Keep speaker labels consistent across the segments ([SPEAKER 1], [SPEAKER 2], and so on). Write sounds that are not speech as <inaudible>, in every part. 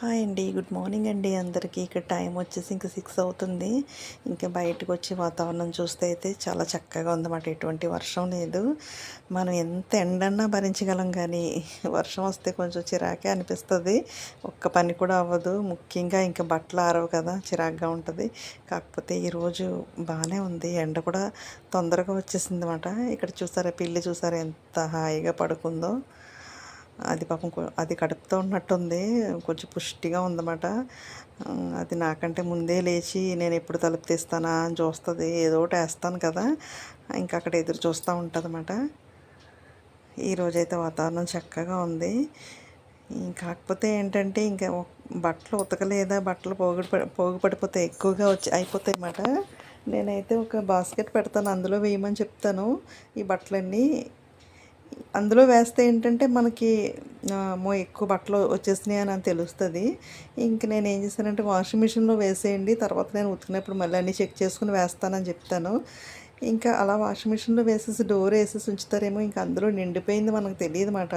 [SPEAKER 1] Hi అండి. Good morning అండి అందరికీ. ఇక్కడ టైం వచ్చేసి ఇంకా సిక్స్ అవుతుంది. ఇంకా బయటకు వచ్చి వాతావరణం చూస్తే అయితే చాలా చక్కగా ఉందన్నమాట. ఎటువంటి వర్షం లేదు. మనం ఎంత ఎండన్నా భరించగలం కానీ వర్షం వస్తే కొంచెం చిరాకే అనిపిస్తుంది. ఒక్క పని కూడా అవ్వదు. ముఖ్యంగా ఇంకా బట్టలు ఆరవు కదా చిరాగ్గా ఉంటుంది. కాకపోతే ఈరోజు బాగానే ఉంది. ఎండ కూడా తొందరగా వచ్చేసింది అనమాట ఇక్కడ చూసారా పిల్లి చూసారా ఎంత హాయిగా పడుకుందో. అది పాపం అది కడుపుతో ఉన్నట్టుంది. కొంచెం పుష్టిగా ఉందన్నమాట. అది నాకంటే ముందే లేచి నేను ఎప్పుడు తలుపు తీస్తానా అని చూస్తుంది. ఏదో ఒకటి వేస్తాను కదా. ఇంకా అక్కడ ఎదురు చూస్తూ ఉంటుంది అన్నమాట ఈరోజైతే వాతావరణం చక్కగా ఉంది. కాకపోతే ఏంటంటే ఇంకా బట్టలు ఉతకలేదా? బట్టలు పోగు పోగుపడిపోతే ఎక్కువగా వచ్చి అయిపోతాయి అన్నమాట. నేనైతే ఒక బాస్కెట్ పెడతాను. అందులో వేయమని చెప్తాను. ఈ బట్టలన్నీ అందులో వేస్తే ఏంటంటే మనకి మో ఎక్కువ బట్టలు వచ్చేసినాయి అని తెలుస్తుంది. ఇంక నేను ఏం చేశానంటే వాషింగ్ మిషన్లో వేసేయండి తర్వాత నేను ఉతికినప్పుడు మళ్ళీ అన్నీ చెక్ చేసుకుని వేస్తానని చెప్తాను. ఇంకా అలా వాషింగ్ మిషన్లో వేసేసి డోర్ వేసేసి ఉంచుతారేమో ఇంకా అందులో నిండిపోయింది మనకు తెలియదు మాట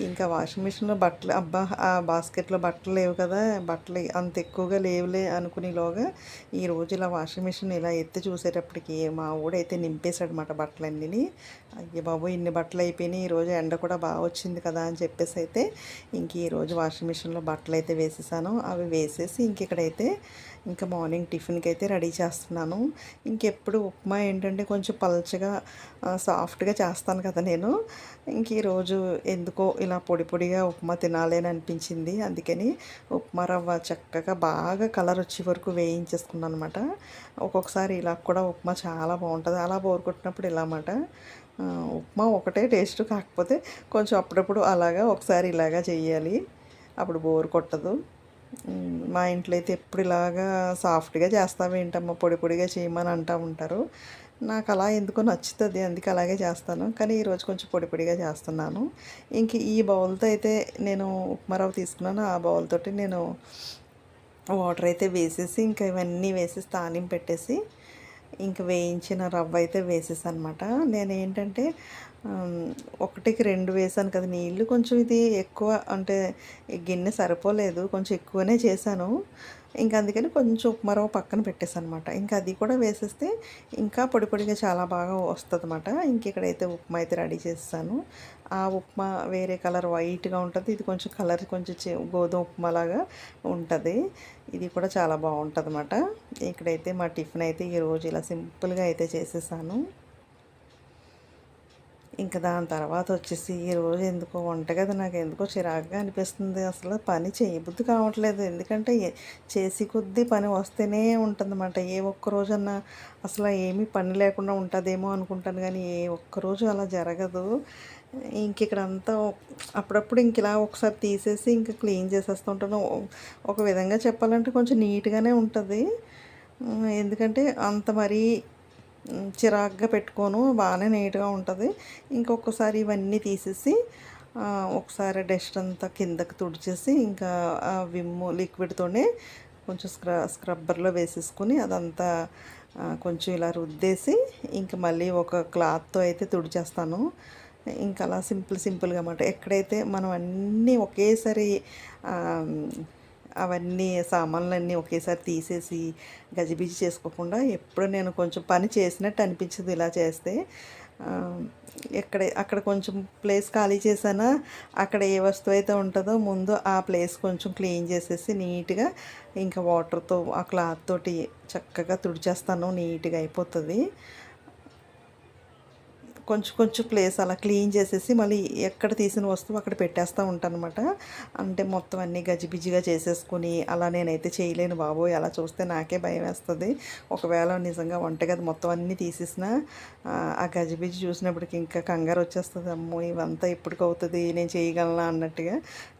[SPEAKER 1] ఇంకా వాషింగ్ మిషన్లో బట్టలు అబ్బా ఆ బాస్కెట్లో బట్టలు లేవు కదా బట్టలు అంత ఎక్కువగా లేవులే అనుకునేలోగా ఈరోజు ఇలా వాషింగ్ మిషన్ ఇలా ఎత్తి చూసేటప్పటికి మా ఊడైతే నింపేశాడు అనమాట బట్టలన్నీ అయ్యే బాబు ఇన్ని బట్టలు అయిపోయినాయి ఈరోజు ఎండ కూడా బాగా వచ్చింది కదా అని చెప్పేసి అయితే ఇంక ఈరోజు వాషింగ్ మిషన్లో బట్టలు అయితే వేసేసాను. అవి వేసేసి ఇంక ఇక్కడైతే ఇంకా మార్నింగ్ టిఫిన్కి అయితే రెడీ చేస్తున్నాను. ఇంకెప్పుడు ఉప్మా ఏంటంటే కొంచెం పల్చగా సాఫ్ట్గా చేస్తాను కదా నేను. ఇంక ఈరోజు ఎందుకో ఇలా పొడి పొడిగా ఉప్మా తినాలి అని అనిపించింది. అందుకని ఉప్మా రవ్వ చక్కగా బాగా కలర్ వచ్చే వరకు వేయించేసుకున్నాను అనమాట ఒక్కొక్కసారి ఇలా కూడా ఉప్మా చాలా బాగుంటుంది. అలా బోర్ కొట్టినప్పుడు ఇలా అన్నమాట. ఉప్మా ఒకటే టేస్ట్ కాకపోతే కొంచెం అప్పుడప్పుడు అలాగా ఒకసారి ఇలాగా చేయాలి అప్పుడు బోర్ కొట్టదు. మా ఇంట్లో అయితే ఎప్పుడు ఇలాగా సాఫ్ట్గా చేస్తావేంటమ్మా పొడి పొడిగా చేయమని అంటూ ఉంటారు. నాకు అలా ఎందుకో నచ్చుతుంది. అందుకే అలాగే చేస్తాను. కానీ ఈరోజు కొంచెం పొడి పొడిగా చేస్తున్నాను. ఇంక ఈ బౌల్తో అయితే నేను ఉప్మా రవ్వ తీసుకున్నాను. ఆ బౌల్ తోటి నేను వాటర్ అయితే వేసేసి ఇంకా ఇవన్నీ వేసేసి తాలింపు పెట్టేసి ఇంక వేయించిన రవ్వ అయితే వేసేసాను అనమాట నేను ఏంటంటే ఒకటికి రెండు వేసాను కదా నీళ్ళు కొంచెం ఇది ఎక్కువ అంటే గిన్నె సరిపోలేదు కొంచెం ఎక్కువనే చేశాను. ఇంకా అందుకని కొంచెం ఉప్మా రవ్వ పక్కన పెట్టేసాను అనమాట ఇంకా అది కూడా వేసేస్తే ఇంకా పొడి పొడిగా చాలా బాగా వస్తుంది అనమాట ఇంక ఇక్కడైతే ఉప్మా అయితే రెడీ చేస్తాను ఆ ఉప్మా వేరే కలర్ వైట్గా ఉంటుంది ఇది కొంచెం కలర్ కొంచెం గోధుమ ఉప్మా లాగా ఉంటుంది. ఇది కూడా చాలా బాగుంటుంది అనమాట ఇక్కడైతే మా టిఫిన్ అయితే ఈరోజు ఇలా సింపుల్గా అయితే చేసేసాను. ఇంకా దాని తర్వాత వచ్చేసి ఈ రోజు ఎందుకో వంటగది నాకు ఎందుకో చిరాకుగా అనిపిస్తుంది. అసలు పని చేయబుద్ధి కావట్లేదు. ఎందుకంటే చేసి కొద్దీ పని వస్తేనే ఉంటుందన్నమాట. ఏ ఒక్క రోజన్నా అసలు ఏమీ పని లేకుండా ఉంటుందేమో అనుకుంటాను కానీ ఏ ఒక్క రోజు అలా జరగదు. ఇంక ఇక్కడ అంతా అప్పుడప్పుడు ఇంక ఇలా ఒకసారి తీసేసి ఇంకా క్లీన్ చేసేస్తుంటాను ఒక విధంగా చెప్పాలంటే కొంచెం నీట్గానే ఉంటుంది. ఎందుకంటే అంత మరీ చిరాగ్గా పెట్టుకోను బాగానే నీట్గా ఉంటుంది. ఇంకొకసారి ఇవన్నీ తీసేసి ఒకసారి డస్ట్ అంతా కిందకి తుడిచేసి ఇంకా ఆ విమ్ లిక్విడ్తోనే కొంచెం స్క్ర స్క్రబ్బర్లో వేసేసుకుని అదంతా కొంచెం ఇలా రుద్దేసి ఇంకా మళ్ళీ ఒక క్లాత్తో అయితే తుడిచేస్తాను. ఇంకా అలా సింపుల్ సింపుల్గా అన్నమాట. ఎక్కడైతే మనం అన్నీ ఒకేసారి అవన్నీ సామాన్లన్నీ ఒకేసారి తీసేసి గజిబిజి చేసుకోకుండా ఎప్పుడు నేను కొంచెం పని చేసినట్టు అనిపించదు ఇలా చేస్తే. ఎక్కడ అక్కడ కొంచెం ప్లేస్ ఖాళీ చేసానా అక్కడ ఏ వస్తువు అయితే ఉంటుందో ముందు ఆ ప్లేస్ కొంచెం క్లీన్ చేసేసి నీట్గా ఇంకా వాటర్తో ఆ క్లాత్ తోటి చక్కగా తుడిచేస్తాను నీట్గా అయిపోతుంది. కొంచెం కొంచెం ప్లేస్ అలా క్లీన్ చేసేసి మళ్ళీ ఎక్కడ తీసిన వస్తువు అక్కడ పెట్టేస్తూ ఉంటాను అనమాట అంటే మొత్తం అన్నీ గజిబిజిగా చేసేసుకుని అలా నేనైతే చేయలేను బాబోయ్ అలా చూస్తే నాకే భయం వేస్తుంది. ఒకవేళ నిజంగా వంటగది మొత్తం అన్నీ తీసేసిన ఆ గజిబిజి చూసినప్పటికి ఇంకా కంగారు వచ్చేస్తుంది. అమ్మో ఇవంతా ఎప్పటికి అవుతుంది? నేను చేయగలనా? అన్నట్టుగా.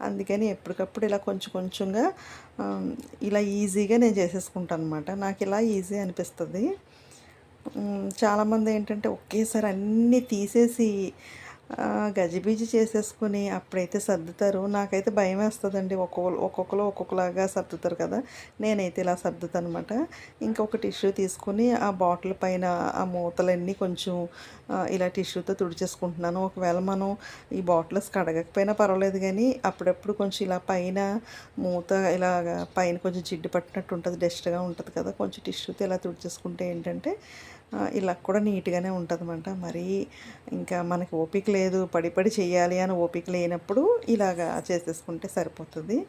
[SPEAKER 1] అందుకని ఎప్పటికప్పుడు ఇలా కొంచెం కొంచెంగా ఇలా ఈజీగా నేను చేసేసుకుంటాను అనమాట నాకు ఇలా ఈజీ అనిపిస్తుంది. చాలామంది ఏంటంటే ఒకేసారి అన్నీ తీసేసి గజిబిజి చేసేసుకుని అప్పుడైతే సర్దుతారు. నాకైతే భయం వేస్తుందండి. ఒక్కొక్క ఒక్కొక్కరు ఒక్కొక్కలాగా సర్దుతారు కదా. నేనైతే ఇలా సర్దుతాను అనమాట ఇంకొక టిష్యూ తీసుకుని ఆ బాటిల్ పైన ఆ మూతలన్నీ కొంచెం ఇలా టిష్యూతో తుడిచేసుకుంటున్నాను. ఒకవేళ మనం ఈ బాటిల్స్ కడగకపోయినా పర్వాలేదు కానీ అప్పుడప్పుడు కొంచెం ఇలా పైన మూత ఇలా పైన కొంచెం జిడ్డు పట్టినట్టు ఉంటుంది డస్ట్గా ఉంటుంది కదా. కొంచెం టిష్యూతో ఇలా తుడిచేసుకుంటే ఏంటంటే ఇలా కూడా నీట్గానే ఉంటుంది అనమాట మరి ఇంకా మనకి ఓపిక లేదు పడి పడి చేయాలి అని ఓపిక లేనప్పుడు ఇలాగా చేసేసుకుంటే సరిపోతుంది.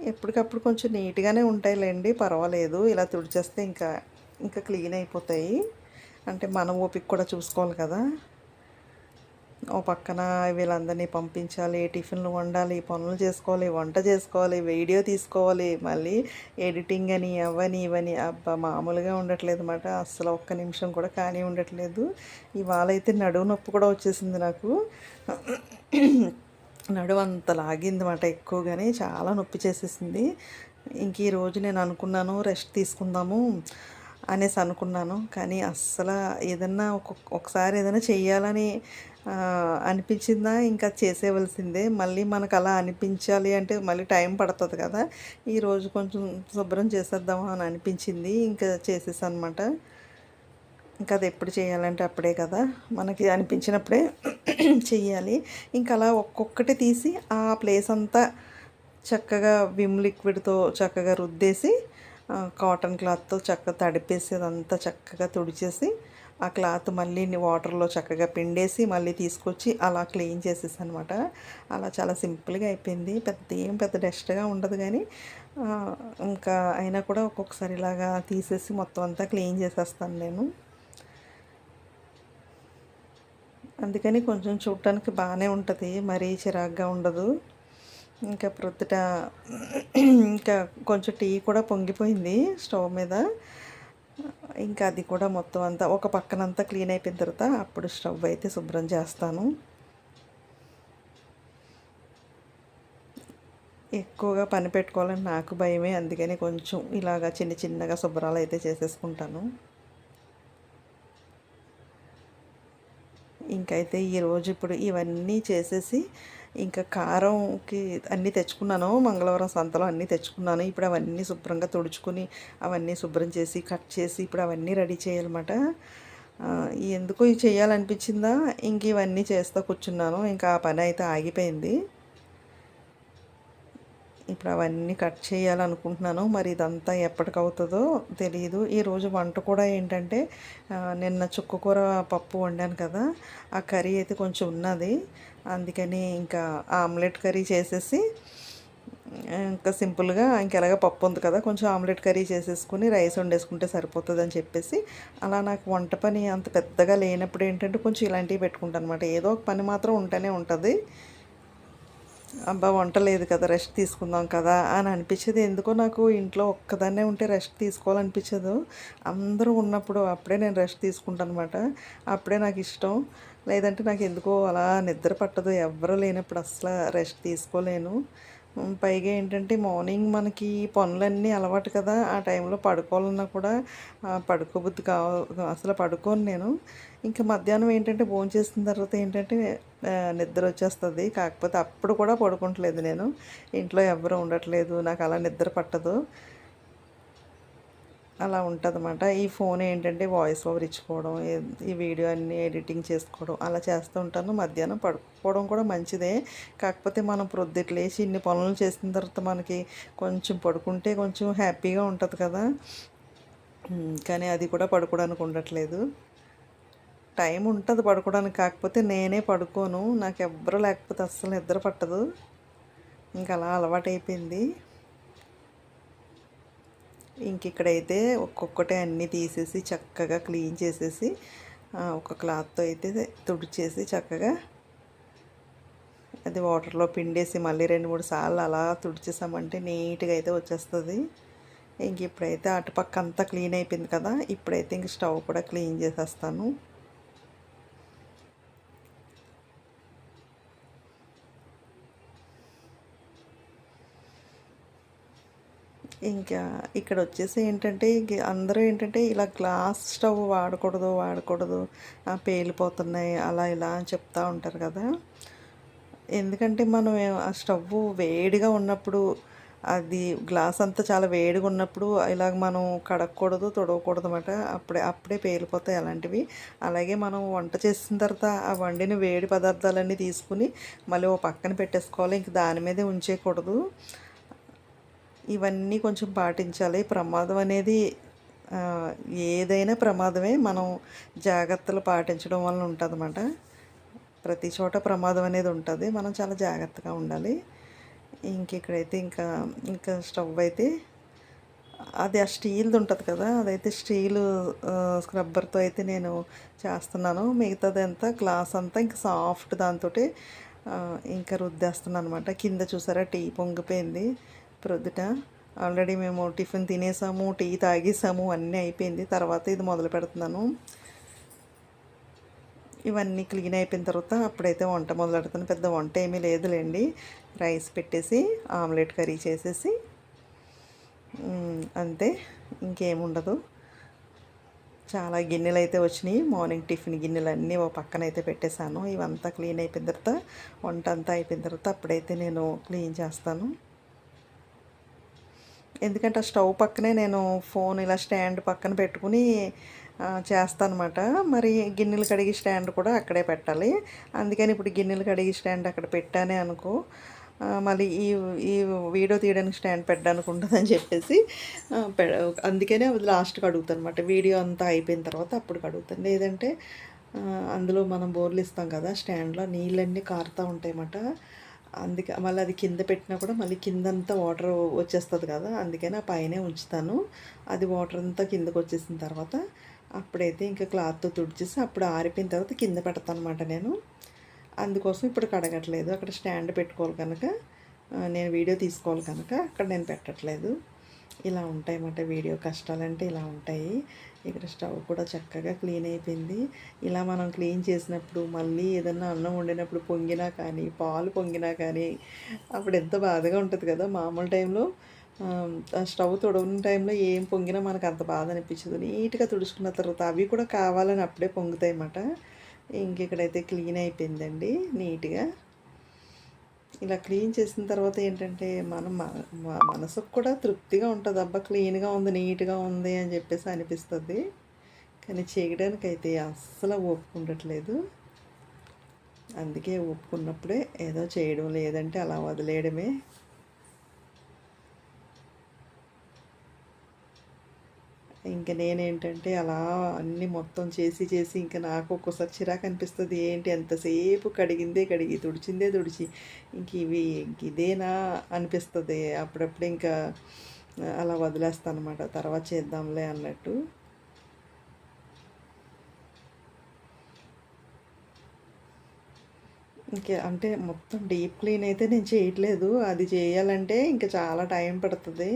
[SPEAKER 1] ఎప్పటికప్పుడు కొంచెం నీట్గానే ఉంటాయిలేండి పర్వాలేదు. ఇలా తుడిచేస్తే ఇంకా ఇంకా క్లీన్ అయిపోతాయి. అంటే మన ఓపిక కూడా చూసుకోవాలి కదా. ఓ పక్కన వీళ్ళందరినీ పంపించాలి టిఫిన్లు వండాలి పనులు చేసుకోవాలి వంట చేసుకోవాలి వీడియో తీసుకోవాలి మళ్ళీ ఎడిటింగ్ అని అవని ఇవని. అబ్బా మామూలుగా ఉండట్లేదు అనమాట అస్సలు ఒక్క నిమిషం కూడా కానీ ఉండట్లేదు. ఇవాళ అయితే నడువు నొప్పి కూడా వచ్చేసింది నాకు. నడువు అంత లాగిందన్నమాట ఎక్కువగానే. చాలా నొప్పి చేసేసింది. ఇంక ఈరోజు నేను అనుకున్నాను రెస్ట్ తీసుకుందాము అనేసి అనుకున్నాను. కానీ అస్సలు ఏదన్నా ఒక్కొక్క ఒకసారి ఏదైనా చేయాలని అనిపించిందా? ఇంకా చేసేవలసిందే మళ్ళీ మనకు అలా అనిపించాలి అంటే మళ్ళీ టైం పడుతుంది కదా. ఈరోజు కొంచెం శుభ్రం చేసేద్దామా అని అనిపించింది. ఇంకా చేసేసాను అనమాట ఇంకా అది ఎప్పుడు చేయాలంటే అప్పుడే కదా. మనకి అనిపించినప్పుడే <clears throat> చెయ్యాలి. ఇంకా అలా ఒక్కొక్కటి తీసి ఆ ప్లేస్ అంతా చక్కగా విమ్ లిక్విడ్తో చక్కగా రుద్దేసి కాటన్ క్లాత్తో చక్కగా తడిపేసి అదంతా చక్కగా తుడిచేసి ఆ క్లాత్ మళ్ళీ వాటర్లో చక్కగా పిండేసి మళ్ళీ తీసుకొచ్చి అలా క్లీన్ చేసేసి అనమాట అలా చాలా సింపుల్గా అయిపోయింది. పెద్ద ఏం పెద్ద డస్ట్గా ఉండదు కానీ ఇంకా అయినా కూడా ఒక్కొక్కసారి ఇలాగా తీసేసి మొత్తం అంతా క్లీన్ చేసేస్తాను నేను. అందుకని కొంచెం చూడటానికి బాగానే ఉంటుంది. మరీ చిరాగ్గా ఉండదు. ఇంకా ప్రొద్దుట ఇంకా కొంచెం టీ కూడా పొంగిపోయింది స్టవ్ మీద. ఇంకా అది కూడా మొత్తం అంతా ఒక పక్కనంతా క్లీన్ అయిపోయిన తర్వాత అప్పుడు స్టవ్ అయితే శుభ్రం చేస్తాను. ఎక్కువగా పని పెట్టుకోవాలని నాకు భయమే అందుకని కొంచెం ఇలాగా చిన్న చిన్నగా శుభ్రాలు అయితే చేసేసుకుంటాను. ఇంకైతే ఈరోజు ఇప్పుడు ఇవన్నీ చేసేసి ఇంకా కారంకి అన్నీ తెచ్చుకున్నాను మంగళవారం సంతలో అన్నీ తెచ్చుకున్నాను. ఇప్పుడు అవన్నీ శుభ్రంగా తుడుచుకుని అవన్నీ శుభ్రం చేసి కట్ చేసి ఇప్పుడు అవన్నీ రెడీ చేయాలన్నమాట. ఎందుకు ఇవి చేయాలనిపించిందా? ఇంక ఇవన్నీ చేస్తూ కూర్చున్నాను. ఇంకా ఆ పని అయితే ఆగిపోయింది. ఇప్పుడు అవన్నీ కట్ చేయాలనుకుంటున్నాను. మరి ఇదంతా ఎప్పటికవుతుందో తెలియదు ఈరోజు వంట కూడా ఏంటంటే నిన్న చుక్కకూర పప్పు వండాను కదా ఆ కర్రీ అయితే కొంచెం ఉన్నది. అందుకని ఇంకా ఆమ్లెట్ కర్రీ చేసేసి ఇంకా సింపుల్గా ఇంకెలాగ పప్పు ఉంది కదా కొంచెం ఆమ్లెట్ కర్రీ చేసేసుకుని రైస్ వండేసుకుంటే సరిపోతుంది అని చెప్పేసి అలా నాకు వంట పని అంత పెద్దగా లేనప్పుడు ఏంటంటే కొంచెం ఇలాంటివి పెట్టుకుంటాను అనమాట ఏదో ఒక పని మాత్రం ఉంటూనే ఉంటుంది. అబ్బా వంట లేదు కదా రెస్ట్ తీసుకుందాం కదా అని అనిపించేది. ఎందుకో నాకు ఇంట్లో ఒక్కదాన్నే ఉంటే రెస్ట్ తీసుకోవాలనిపించదు. అందరూ ఉన్నప్పుడు అప్పుడే నేను రెస్ట్ తీసుకుంటాను అనమాట అప్పుడే నాకు ఇష్టం. లేదంటే నాకు ఎందుకో అలా నిద్ర పట్టదు. ఎవరు లేనప్పుడు అసలు రెస్ట్ తీసుకోలేను. పైగా ఏంటంటే మార్నింగ్ మనకి పనులన్నీ అలవాటు కదా ఆ టైంలో పడుకోవాలన్నా కూడా పడుకోబుద్ది కావ అసలు పడుకోను నేను. ఇంకా మధ్యాహ్నం ఏంటంటే భోజనం చేసిన తర్వాత ఏంటంటే నిద్ర వచ్చేస్తుంది. కాకపోతే అప్పుడు కూడా పడుకుంటలేదు నేను. ఇంట్లో ఎవరు ఉండట్లేదు. నాకు అలా నిద్ర పట్టదు. అలా ఉంటుంది ఈ ఫోన్ ఏంటంటే వాయిస్ ఓవర్ ఇచ్చుకోవడం ఈ వీడియో అన్నీ ఎడిటింగ్ చేసుకోవడం అలా చేస్తూ ఉంటాను. మధ్యాహ్నం పడుకోవడం కూడా మంచిదే. కాకపోతే మనం ప్రొద్దుట్లేసి ఇన్ని పనులు చేసిన తర్వాత మనకి కొంచెం పడుకుంటే కొంచెం హ్యాపీగా ఉంటుంది కదా. కానీ అది కూడా పడుకోవడానికి ఉండట్లేదు. టైం ఉంటుంది పడుకోవడానికి కాకపోతే నేనే పడుకోను. నాకు ఎవ్వరు లేకపోతే అస్సలు నిద్ర పట్టదు. ఇంకా అలా అలవాటైపోయింది. ఇంక ఇక్కడైతే ఒక్కొక్కటే అన్నీ తీసేసి చక్కగా క్లీన్ చేసేసి ఒక క్లాత్తో అయితే తుడిచేసి చక్కగా అది వాటర్లో పిండేసి మళ్ళీ రెండు మూడు సార్లు అలా తుడిచేసామంటే నీట్గా అయితే వచ్చేస్తుంది. ఇంక ఇప్పుడైతే అటుపక్క అంతా క్లీన్ అయిపోయింది కదా ఇప్పుడైతే ఇంక స్టవ్ కూడా క్లీన్ చేసేస్తాను. ఇంకా ఇక్కడ వచ్చేసి ఏంటంటే ఇంక అందరూ ఏంటంటే ఇలా గ్లాస్ స్టవ్ వాడకూడదు వాడకూడదు పేలిపోతున్నాయి అలా ఇలా అని చెప్తూ ఉంటారు కదా. ఎందుకంటే మనం ఆ స్టవ్ వేడిగా ఉన్నప్పుడు అది గ్లాస్ అంతా చాలా వేడిగా ఉన్నప్పుడు ఇలాగ మనం కడగకూడదు తొడవకూడదు అనమాట అప్పుడే అప్పుడే పేలిపోతాయి అలాంటివి. అలాగే మనం వంట చేసిన తర్వాత ఆ వండిన వేడి పదార్థాలన్నీ తీసుకుని మళ్ళీ ఓ పక్కన పెట్టేసుకోవాలి. ఇంక దాని మీదే ఉంచేయకూడదు. ఇవన్నీ కొంచెం పాటించాలి. ప్రమాదం అనేది ఏదైనా ప్రమాదమే మనం జాగ్రత్తలు పాటించడం వల్ల ఉంటుందన్నమాట. ప్రతి చోట ప్రమాదం అనేది ఉంటుంది. మనం చాలా జాగ్రత్తగా ఉండాలి. ఇంక ఇక్కడైతే ఇంకా ఇంకా స్టవ్ అయితే అది ఆ స్టీల్ది ఉంటుంది కదా అదైతే స్టీల్ స్క్రబ్బర్తో అయితే నేను చేస్తున్నాను. మిగతాది అంతా గ్లాస్ అంతా ఇంకా సాఫ్ట్ దాంతో ఇంకా రుద్దేస్తున్నాను అనమాట కింద చూసారా టీ పొంగిపోయింది. ప్రొద్దుట ఆల్రెడీ మేము టిఫిన్ తినేసాము టీ తాగేసాము అన్నీ అయిపోయింది. తర్వాత ఇది మొదలు పెడుతున్నాను. ఇవన్నీ క్లీన్ అయిపోయిన తర్వాత అప్పుడైతే వంట మొదలు పెడతాను పెద్ద వంట ఏమీ లేదులేండి. రైస్ పెట్టేసి ఆమ్లెట్ కర్రీ చేసేసి అంతే. ఇంకేముండదు చాలా గిన్నెలు అయితే వచ్చినాయి. మార్నింగ్ టిఫిన్ గిన్నెలు అన్నీ ఓ పక్కన అయితే పెట్టేశాను. ఇవంతా క్లీన్ అయిపోయిన తర్వాత వంట అంతా అయిపోయిన తర్వాత అప్పుడైతే నేను క్లీన్ చేస్తాను. ఎందుకంటే ఆ స్టవ్ పక్కనే నేను ఫోన్ ఇలా స్టాండ్ పక్కన పెట్టుకుని చేస్తానమాట. మరి గిన్నెలు కడిగి స్టాండ్ కూడా అక్కడే పెట్టాలి. అందుకని ఇప్పుడు గిన్నెలు కడిగి స్టాండ్ అక్కడ పెట్టానే అనుకో మళ్ళీ ఈ ఈ వీడియో తీయడానికి స్టాండ్ పెట్టడానికి ఉంటుందని చెప్పేసి పె అందుకనే అది లాస్ట్కి అడుగుతాను అనమాట వీడియో అంతా అయిపోయిన తర్వాత అప్పుడు అడుగుతాను. లేదంటే అందులో మనం బోర్లు ఇస్తాం కదా స్టాండ్లో నీళ్ళన్నీ కారుతూ ఉంటాయన్నమాట. అందుకే మళ్ళీ అది కింద పెట్టినా కూడా మళ్ళీ కిందంతా వాటర్ వచ్చేస్తుంది కదా అందుకని ఆ పైనే ఉంచుతాను. అది వాటర్ అంతా కిందకు వచ్చేసిన తర్వాత అప్పుడైతే ఇంకా క్లాత్తో తుడిచేసి అప్పుడు ఆరిపోయిన తర్వాత కింద పెడతాను అనమాట నేను. అందుకోసం ఇప్పుడు కడగట్లేదు. అక్కడ స్టాండ్ పెట్టుకోవాలి కనుక నేను వీడియో తీసుకోవాలి కనుక అక్కడ నేను పెట్టట్లేదు. ఇలా ఉంటాయి అన్నమాట వీడియో కష్టాలంటే ఇలా ఉంటాయి. ఇక్కడ స్టవ్ కూడా చక్కగా క్లీన్ అయిపోయింది. ఇలా మనం క్లీన్ చేసినప్పుడు మళ్ళీ ఏదన్నా అన్నం వండినప్పుడు పొంగినా కానీ పాలు పొంగినా కానీ అప్పుడు ఎంత బాధగా ఉంటుంది కదా మామూలు టైంలో. ఆ, స్టవ్ తుడవని టైంలో ఏం పొంగినా మనకు అంత బాధ అనిపించదు. నీట్గా తుడుచుకున్న తర్వాత అవి కూడా కావాలని అప్పుడే పొంగుతాయి అన్నమాట ఇంక ఇక్కడైతే క్లీన్ అయిపోయిందండి నీట్గా. ఇలా క్లీన్ చేసిన తర్వాత ఏంటంటే మనం మన- మనసుకు కూడా తృప్తిగా ఉంటుంది. అబ్బా క్లీన్గా ఉంది నీట్గా ఉంది అని చెప్పేసి అనిపిస్తుంది. కానీ చేయడానికి అయితే అస్సలు ఒప్పుకుండట్లేదు అందుకే ఒప్పుకున్నప్పుడే ఏదో చేయడం లేదంటే అలా వదిలేయడమే. ఇంకా నేనేంటంటే అలా అన్నీ మొత్తం చేసి చేసి ఇంకా నాకు ఒక్కోసారి చిరాకు అనిపిస్తుంది. ఏంటి ఎంతసేపు కడిగిందే కడిగి తుడిచిందే తుడిచి ఇంక ఇవి ఇంక ఇదేనా అనిపిస్తుంది. అప్పుడప్పుడు ఇంకా అలా వదిలేస్తాను అనమాట తర్వాత చేద్దాంలే అన్నట్టు. ఇంకా అంటే మొత్తం డీప్ క్లీన్ అయితే నేను చేయట్లేదు. అది చేయాలంటే ఇంకా చాలా టైం పడుతుంది.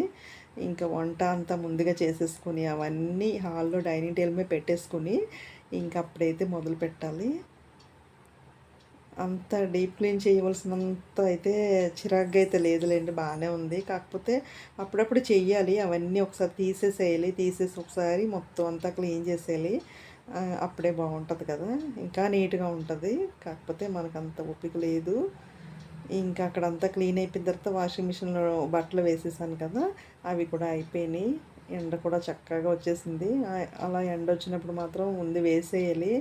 [SPEAKER 1] ఇంకా వంట అంతా ముందుగా చేసేసుకుని అవన్నీ హాల్లో డైనింగ్ టేబుల్ మీద పెట్టేసుకుని ఇంకా అప్పుడైతే మొదలు పెట్టాలి. అంత డీప్ క్లీన్ చేయవలసినంత అయితే చిరాగ్గా అయితే లేదులేండి బాగానే ఉంది. కాకపోతే అప్పుడప్పుడు చెయ్యాలి అవన్నీ ఒకసారి తీసేసేయాలి తీసేసి ఒకసారి మొత్తం అంతా క్లీన్ చేసేయాలి. అప్పుడే బాగుంటుంది కదా. ఇంకా నీట్గా ఉంటుంది. కాకపోతే మనకు అంత ఓపిక లేదు. ఇంకా అక్కడ అంతా క్లీన్ అయిపోయిన తర్వాత వాషింగ్ మిషన్లో బట్టలు వేసేసాను కదా అవి కూడా అయిపోయినాయి. ఎండ కూడా చక్కగా వచ్చేసింది. అలా ఎండ వచ్చినప్పుడు మాత్రం ముందు వేసేయాలి.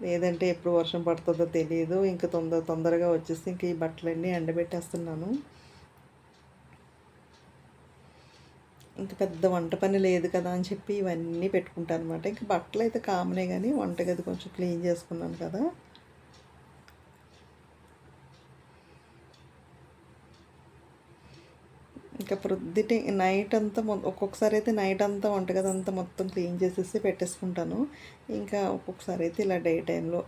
[SPEAKER 1] లేదంటే ఎప్పుడు వర్షం పడుతుందో తెలియదు. ఇంకా తొందర తొందరగా వచ్చేసి ఇంక ఈ బట్టలన్నీ ఎండబెట్టేస్తున్నాను. ఇంకా పెద్ద వంట పని లేదు కదా అని చెప్పి ఇవన్నీ పెట్టుకుంటాను అనమాట ఇంకా బట్టలు అయితే కామనే కానీ వంటగది కొంచెం క్లీన్ చేసుకున్నాను కదా. ఇంకా ప్రొద్దుటి నైట్ అంతా ఒక్కొక్కసారి అయితే నైట్ అంతా వంటగది అంతా మొత్తం క్లీన్ చేసేసి పెట్టేసుకుంటాను. ఇంకా ఒక్కొక్కసారి అయితే ఇలా డే టైంలో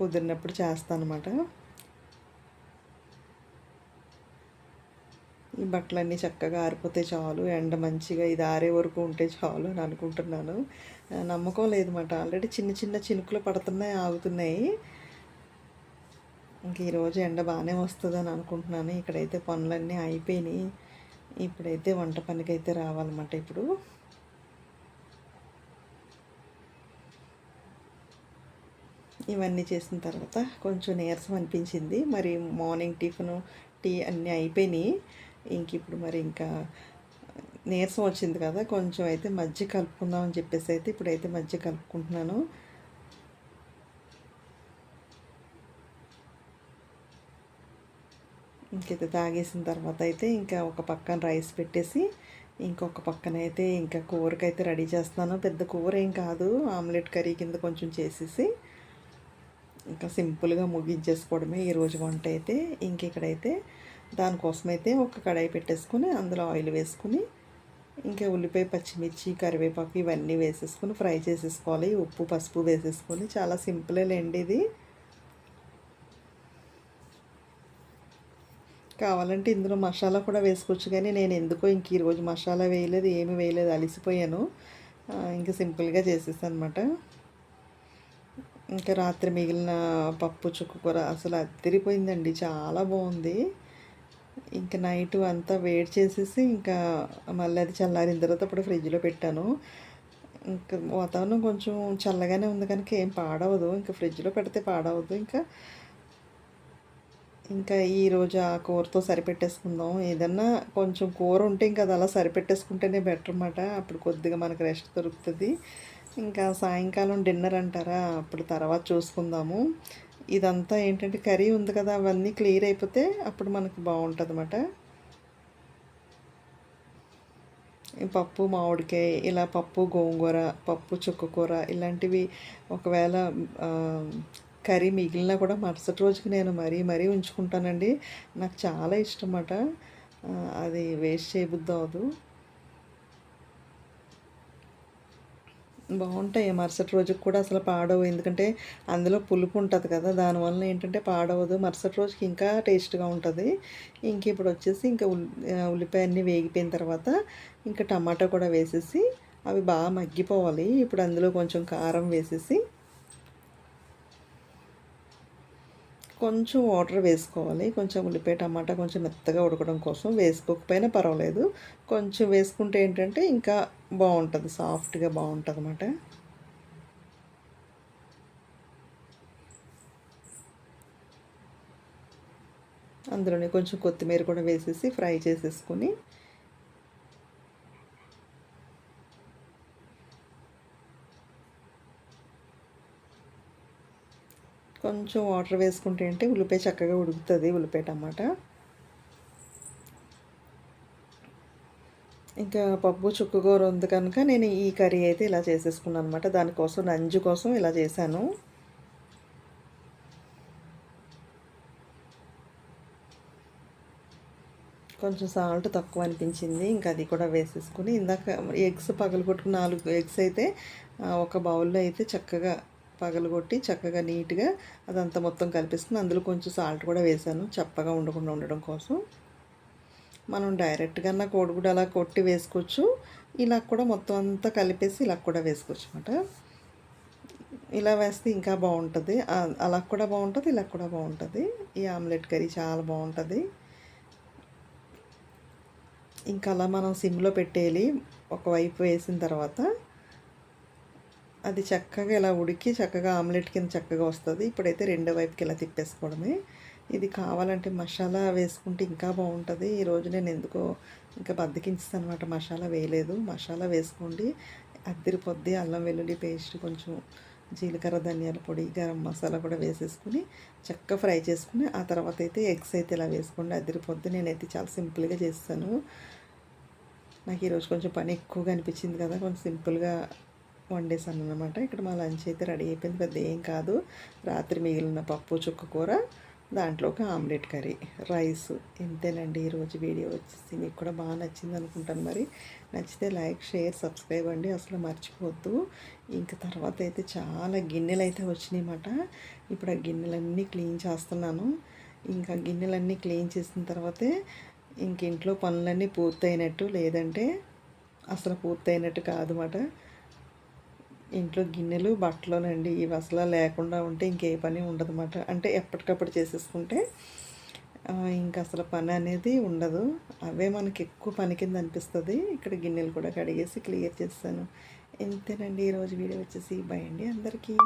[SPEAKER 1] కుదిరినప్పుడు చేస్తాను అనమాట ఈ బట్టలన్నీ చక్కగా ఆరిపోతే చాలు ఎండ మంచిగా ఇది ఆరే వరకు ఉంటే చాలు అని అనుకుంటున్నాను. నమ్మకం లేదన్నమాట ఆల్రెడీ చిన్న చిన్న చినుకులు పడుతున్నాయి ఆగుతున్నాయి. ఇంక ఈరోజు ఎండ బాగానే వస్తుందని అనుకుంటున్నాను. ఇక్కడైతే పనులన్నీ అయిపోయినాయి. ఇప్పుడైతే వంట పనికైతే రావాలన్నమాట ఇప్పుడు. ఇవన్నీ చేసిన తర్వాత కొంచెం నీరసం అనిపించింది. మరి మార్నింగ్ టిఫిన్ టీ అన్నీ అయిపోయినాయి. ఇంక ఇప్పుడు మరి ఇంకా నీరసం వచ్చింది కదా కొంచెం అయితే మజ్జిగ కలుపుకుందాం అని చెప్పేసి అయితే ఇప్పుడైతే మజ్జిగ కలుపుకుంటున్నాను. ఇంకైతే తాగేసిన తర్వాత అయితే ఇంకా ఒక పక్కన రైస్ పెట్టేసి ఇంకొక పక్కన అయితే ఇంకా కూరకైతే రెడీ చేస్తున్నాను. పెద్ద కూర ఏం కాదు. ఆమ్లెట్ కర్రీ కింద కొంచెం చేసేసి ఇంకా సింపుల్గా ముగించేసుకోవడమే ఈరోజు వంట అయితే. ఇంక ఇక్కడైతే దానికోసం అయితే ఒక కడాయి పెట్టేసుకుని అందులో ఆయిల్ వేసుకుని ఇంకా ఉల్లిపాయ పచ్చిమిర్చి కరివేపాకు ఇవన్నీ వేసేసుకుని ఫ్రై చేసేసుకోవాలి. ఉప్పు పసుపు వేసేసుకొని చాలా సింపులే లేండి ఇది. కావాలంటే ఇందులో మసాలా కూడా వేసుకోవచ్చు. కానీ నేను ఎందుకో ఇంక ఈరోజు మసాలా వేయలేదు ఏమి వేయలేదు అలిసిపోయాను. ఇంకా సింపుల్గా చేసేసాను అనమాట ఇంకా రాత్రి మిగిలిన పప్పు చుక్కు కూర అసలు అద్దరిపోయిందండి చాలా బాగుంది. ఇంకా నైట్ అంతా వేడి చేసేసి ఇంకా మళ్ళీ అది చల్లారిన తర్వాత అప్పుడు ఫ్రిడ్జ్లో పెట్టాను. ఇంకా వాతావరణం కొంచెం చల్లగానే ఉంది కనుక ఏం పాడవదు. ఇంకా ఫ్రిడ్జ్లో పెడితే పాడవదు. ఇంకా ఇంకా ఈరోజు ఆ కూరతో సరిపెట్టేసుకుందాం. ఏదన్నా కొంచెం కూర ఉంటే ఇంకా అది అలా సరిపెట్టేసుకుంటేనే బెటర్ అన్నమాట. అప్పుడు కొద్దిగా మనకు రెస్ట్ దొరుకుతుంది. ఇంకా సాయంకాలం డిన్నర్ అంటారా? అప్పుడు తర్వాత చూసుకుందాము. ఇదంతా ఏంటంటే కర్రీ ఉంది కదా అవన్నీ క్లియర్ అయిపోతే అప్పుడు మనకు బాగుంటుంది అన్నమాట. పప్పు మామిడికాయ ఇలా పప్పు గోంగూర పప్పు చుక్కకూర ఇలాంటివి ఒకవేళ కర్రీ మిగిలినా కూడా మరుసటి రోజుకి నేను మరీ మరీ ఉంచుకుంటానండి. నాకు చాలా ఇష్టం అన్నమాట అది వేస్ట్ చేయబుద్ది అవ్వదు. బాగుంటాయి మరుసటి రోజుకి కూడా అసలు పాడవు. ఎందుకంటే అందులో పులుపు ఉంటుంది కదా దానివల్ల ఏంటంటే పాడవదు. మరుసటి రోజుకి ఇంకా టేస్ట్గా ఉంటుంది. ఇంక ఇప్పుడు వచ్చేసి ఇంకా ఉల్లిపాయ అన్నీ వేగిపోయిన తర్వాత ఇంకా టమాటా కూడా వేసేసి అవి బాగా మగ్గిపోవాలి. ఇప్పుడు అందులో కొంచెం కారం వేసేసి కొంచెం వాటర్ వేసుకోవాలి. కొంచెం ఉల్లిపాయ టమాటా కొంచెం మెత్తగా ఉడకడం కోసం వేసుకోకపోయినా పర్వాలేదు. కొంచెం వేసుకుంటే ఏంటంటే ఇంకా బాగుంటుంది. సాఫ్ట్గా బాగుంటుంది అన్నమాట అందులోనే కొంచెం కొత్తిమీర కూడా వేసేసి ఫ్రై చేసేసుకొని కొంచెం వాటర్ వేసుకుంటే అంటే ఉల్లిపాయ చక్కగా ఉడుకుతుంది ఉల్లిపాయ టమాటా. ఇంకా పప్పు చుక్కకూర ఉంది కనుక నేను ఈ కర్రీ అయితే ఇలా చేసేసుకున్నాను అనమాట దానికోసం నంజు కోసం ఇలా చేశాను. కొంచెం సాల్ట్ తక్కువ అనిపించింది ఇంకా అది కూడా వేసేసుకుని ఇందాక ఎగ్స్ పగలగొట్టుకుని నాలుగు ఎగ్స్ అయితే ఒక బౌల్లో అయితే చక్కగా పగలగొట్టి చక్కగా నీట్గా అదంతా మొత్తం కలిపిస్తుంది అందులో కొంచెం సాల్ట్ కూడా వేసాను. చప్పగా ఉండకుండా ఉండడం కోసం. మనం డైరెక్ట్గా నా కోడిగుడు అలా కొట్టి వేసుకోవచ్చు. ఇలా కూడా మొత్తం అంతా కలిపేసి ఇలా కూడా వేసుకోవచ్చు అనమాట ఇలా వేస్తే ఇంకా బాగుంటుంది. అలా కూడా బాగుంటుంది ఇలా కూడా బాగుంటుంది. ఈ ఆమ్లెట్ కర్రీ చాలా బాగుంటుంది. ఇంకా అలా మనం సిమ్లో పెట్టేయాలి. ఒకవైపు వేసిన తర్వాత అది చక్కగా ఇలా ఉడికి చక్కగా ఆమ్లెట్ కింద చక్కగా వస్తుంది. ఇప్పుడైతే రెండో వైపుకి ఇలా తిప్పేసుకోవడమే. ఇది కావాలంటే మసాలా వేసుకుంటే ఇంకా బాగుంటుంది. ఈరోజు నేను ఎందుకో ఇంకా బద్దకించుతాను అనమాట మసాలా వేయలేదు. మసాలా వేసుకోండి. అద్దరిపోద్ది అల్లం వెల్లుల్లి పేస్ట్ కొంచెం జీలకర్ర ధనియాల పొడి గరం మసాలా కూడా వేసేసుకుని చక్కగా ఫ్రై చేసుకుని ఆ తర్వాత అయితే ఎగ్స్ అయితే ఇలా వేసుకోండి. అద్దరిపోద్ది నేనైతే చాలా సింపుల్గా చేస్తాను. నాకు ఈరోజు కొంచెం పని ఎక్కువగా అనిపించింది కదా. కొంచెం సింపుల్గా వండేసాను అనమాట ఇక్కడ మా లంచ్ అయితే రెడీ అయిపోయింది. పెద్ద ఏం కాదు. రాత్రి మిగిలిన పప్పు చుక్క కూర దాంట్లో ఒక ఆమ్లెట్ కర్రీ రైస్. ఇంతేనండి. ఈరోజు వీడియో వచ్చేసి మీకు కూడా బాగా నచ్చింది అనుకుంటాను మరి. నచ్చితే లైక్ షేర్ సబ్స్క్రైబ్ అండి. అసలు మర్చిపోవద్దు ఇంకా తర్వాత అయితే చాలా గిన్నెలు అయితే వచ్చినాయన్నమాట. ఇప్పుడు ఆ గిన్నెలన్నీ క్లీన్ చేస్తున్నాను. ఇంకా గిన్నెలన్నీ క్లీన్ చేసిన తర్వాతే ఇంక ఇంట్లో పనులన్నీ పూర్తయినట్టు లేదంటే అసలు పూర్తయినట్టు కాదు అన్నమాట ఇంట్లో గిన్నెలు బట్టలోనండి. ఇవి అసలు లేకుండా ఉంటే ఇంకే పని ఉండదు అన్నమాట అంటే ఎప్పటికప్పుడు చేసేసుకుంటే ఇంకా అసలు పని అనేది ఉండదు. అవే మనకి ఎక్కువ పని కింద అనిపిస్తుంది. ఇక్కడ గిన్నెలు కూడా కడిగేసి క్లియర్ చేస్తాను. ఇంతేనండి. ఈరోజు వీడియో వచ్చేసి బాయ్ అండి అందరికీ.